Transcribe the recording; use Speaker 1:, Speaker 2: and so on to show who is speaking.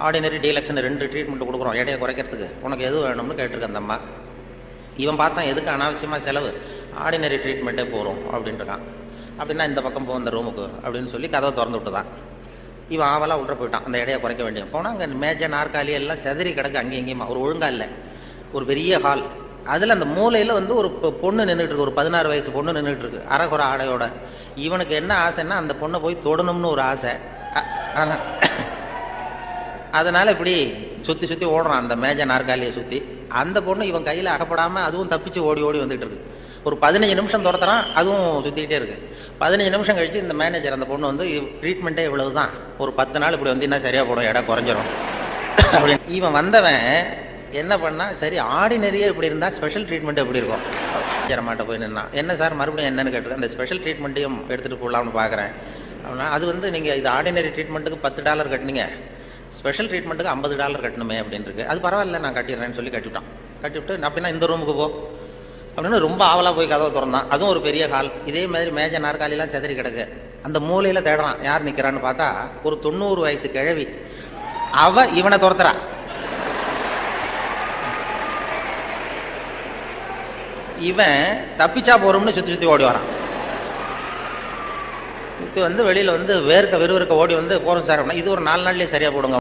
Speaker 1: Ordinary டீலக்ஷன் ரெண்டு treatment கொடுக்குறோம். எடையை குறைக்கிறதுக்கு. உனக்கு எது வேணும்னு கேட்டிருக்கு அந்த அம்மா. இவன் பார்த்தா எதுக்கு அனாவசியமாக செலவு? ஆர்டினரி ட்ரீட்மெண்ட்டே போகிறோம் அப்படின்ட்டுருக்கான். அப்படின்னா இந்த பக்கம் போ அந்த ரூமுக்கு அப்படின்னு சொல்லி கதவை திறந்து விட்டுதான். இவன் ஆவலாக உள்ள போயிட்டான். அந்த எடையை குறைக்க வேண்டிய போனால் அங்கே மேஜ நாற்காலி எல்லாம் செதறி கிடக்கு. அங்கேயும் இங்கேயுமா? ஒரு ஒழுங்கா இல்லை. ஒரு பெரிய ஹால் அதில் அந்த மூலையில் வந்து ஒரு பொண்ணு நின்றுட்டு இருக்கு. ஒரு பதினாறு வயசு பொண்ணு நின்றுட்டு இருக்கு. அரைக்குறை ஆடையோட. இவனுக்கு என்ன ஆசைன்னா அந்த பொண்ணை போய் தொடணும்னு ஒரு ஆசை. அ- அதனால இப்படி சுற்றி சுற்றி ஓடுறான் அந்த மேஜ நாற்காலியை சுற்றி அந்த பொண்ணு இவன் கையில் அகப்படாமல் அதுவும் தப்பிச்சு ஓடி ஓடி வந்துட்டு இருக்கு. ஒரு பதினஞ்சு நிமிஷம் துரத்துறான் அதுவும் சுற்றிக்கிட்டே இருக்கு. பதினஞ்சு நிமிஷம் கழிச்சு இந்த மேனேஜர் அந்த பொண்ணு வந்து ட்ரீட்மெண்ட்டே இவ்வளவு தான் ஒரு பத்து நாள் இப்படி வந்து என்ன சரியாக போடும் இடம் குறைஞ்சிரும். அப்படின்னு. இவன் வந்தவன் என்ன பண்ணா சரி ஆர்டினரியே இப்படி இருந்தால் ஸ்பெஷல் ட்ரீட்மெண்ட் எப்படி இருக்கும்? ஜெரமாட்ட போய் நின்னா என்ன சார் மறுபடியும் என்னன்னு கேட்டிருக்கேன் அந்த ஸ்பெஷல் ட்ரீட்மெண்ட்டையும் எடுத்துகிட்டு போகலாம்னு பார்க்குறேன் அப்படின்னா அது வந்து நீங்கள் இது ஆர்டினரி ட்ரீட்மெண்ட்டுக்கு பத்து டாலர் கட்டினீங்க. ஸ்பெஷல் ட்ரீட்மெண்ட்டுக்கு ஐம்பது டாலர் கட்டணுமே அப்படின்னு இருக்கு அது பரவாயில்ல நான் கட்டிடுறேன்னு சொல்லி கட்டிவிட்டான். கட்டிவிட்டு அப்படின்னா இந்த ரூமுக்கு போ. அப்படின்னு ரொம்ப ஆவலாக போய் கதவை திறந்தான். அதுவும் ஒரு பெரிய ஹால் இதே மாதிரி மேஜ நாற்காலிலாம் செதறி கிடக்கு. அந்த மூலையில் தேடுறான். யார் நிற்கிறான்னு பார்த்தா ஒரு தொண்ணூறு வயசு கிழவி. அவ இவனை துரத்துறா. இவன் தப்பிச்சா போறோம்னு சுற்றி சுற்றி ஓடி வரான். சுற்றி வந்து வெளியில் வந்து வேர்க்க விறுவிறுக்க ஓடி வந்து போகிறோம் சார் அப்படின்னா இது ஒரு நாலு நாள்லேயே சரியாக போடுங்க.